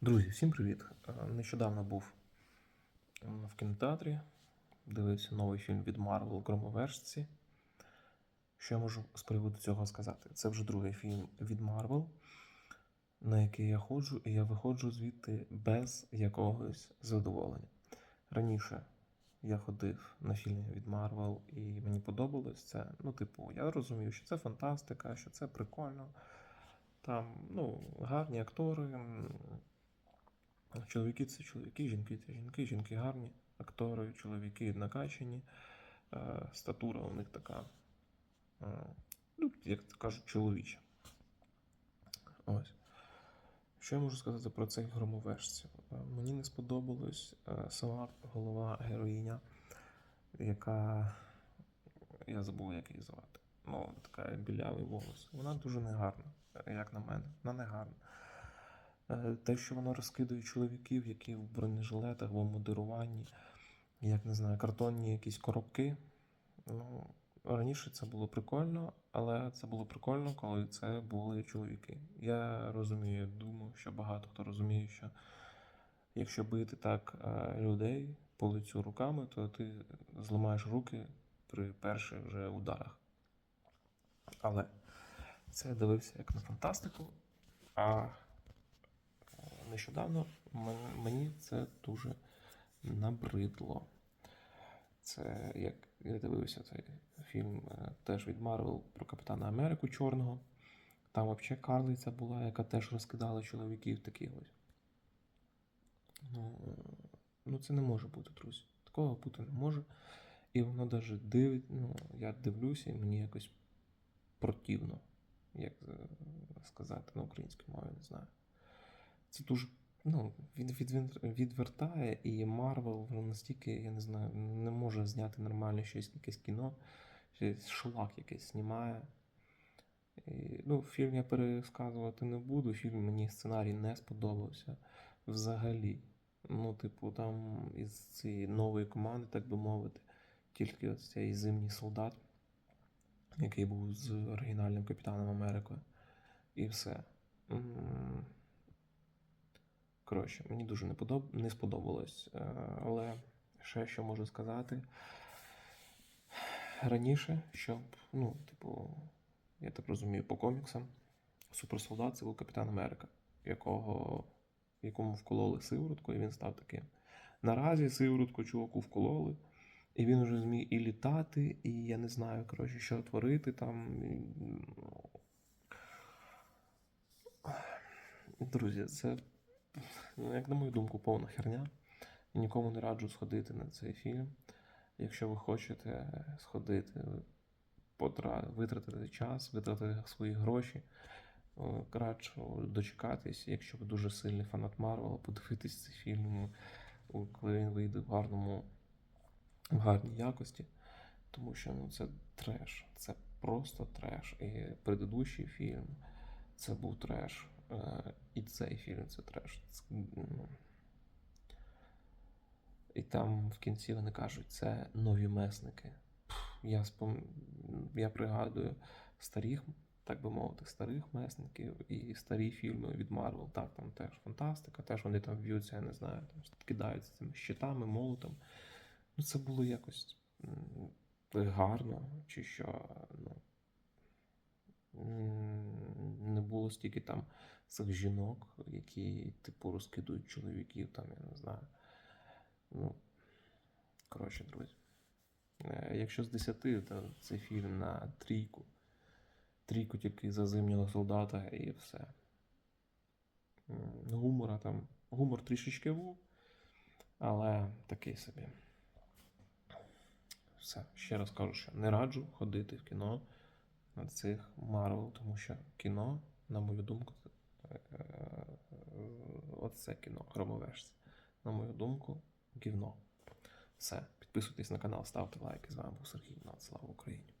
Друзі, всім привіт! Е, Нещодавно був е, в кінотеатрі, дивився новий фільм від Марвел Громовержці. Що я можу з приводу цього сказати? Це вже другий фільм від Марвел, на який я ходжу, і я виходжу звідти без якогось задоволення. Раніше я ходив на фільми від Марвел, і мені подобалось це. Ну, типу, я розумів, що це фантастика, що це прикольно. Там, ну, гарні актори. Чоловіки це чоловіки, жінки це жінки, жінки гарні, актори, чоловіки накачані, е, статура у них така, е, ну, як кажуть, чоловіча. Ось. Що я можу сказати про цих громовержців? Е, Мені не сподобалась сама голова героїня, яка. Я забув, як її звати. Ну, така білявий волос. Вона дуже негарна, як на мене. Вона негарна. Е, Те, що воно розкидає чоловіків, які в бронежилетах, в модеруванні, як не знаю, картонні якісь коробки. Ну, раніше це було прикольно, але це було прикольно, коли це були чоловіки. Я розумію, думаю, що багато хто розуміє, що якщо бити так е, людей по лицю руками, то ти зламаєш руки при перших вже ударах. Але це дивився як на фантастику. А нещодавно мені це дуже набридло. Це як я дивився цей фільм е, теж від Марвел про Капітана Америку Чорного. Там взагалі карлиця була, яка теж розкидала чоловіків таких ось. Ну, е, ну це не може бути, друзі. Такого бути не може. І воно навіть дивить, ну, я дивлюся, і мені якось противно, як е, сказати на українській мові, не знаю. Це дуже ну, від, від, відвертає, і Марвел настільки, я не знаю, не може зняти нормально щось, якесь кіно, щось шлак якийсь знімає. І, ну, фільм я пересказувати не буду. Фільм мені сценарій не сподобався взагалі. Ну, типу, там із цієї нової команди, так би мовити, тільки ось цей зимній солдат, який був з оригінальним Капітаном Америкою. І все. Коротше, мені дуже не, подоб... не сподобалось. Е, Але ще що можу сказати. Раніше, щоб, ну, типу, я так розумію, по коміксам, суперсолдат це був Капітан Америка, якого, якому вкололи сиворотку, і він став таким. Наразі сиворотку чуваку вкололи, і він вже зміг і літати, і я не знаю, коротше, що творити там. ну, Друзі, це, як на мою думку, повна херня. І нікому не раджу сходити на цей фільм. Якщо ви хочете сходити, витратити час, витратити свої гроші, краще дочекатись, якщо ви дуже сильний фанат Марвела, подивитись цей фільм, коли він вийде в гарному, в гарній якості. Тому що ну, це треш, це просто треш. І предыдущий фільм це був треш. Е, І цей фільм це треш. Ну, і там в кінці вони кажуть, це нові месники. Я, спом... я пригадую старих, так би мовити, старих месників і старі фільми від Марвел. Так, там теж фантастика, теж вони там в'ються, я не знаю, там кидаються цими щитами, молотом. Ну, це було якось гарно, чи що. Ну, м, не було стільки там цих жінок, які, типу, розкидують чоловіків, там, я не знаю. Ну, коротше, друзі. Е, Якщо з 10, то це фільм на трійку. Трійку тільки за зимнього солдата і все. Гумора там. Гумор трішечки був, але такий собі. Все. Ще раз кажу, що не раджу ходити в кіно на цих Марвел, тому що кіно, на мою думку, е, оце кіно, громовежці. На мою думку, гівно. Все. Підписуйтесь на канал, ставте лайки. З вами був Сергій Над. Слава Україні!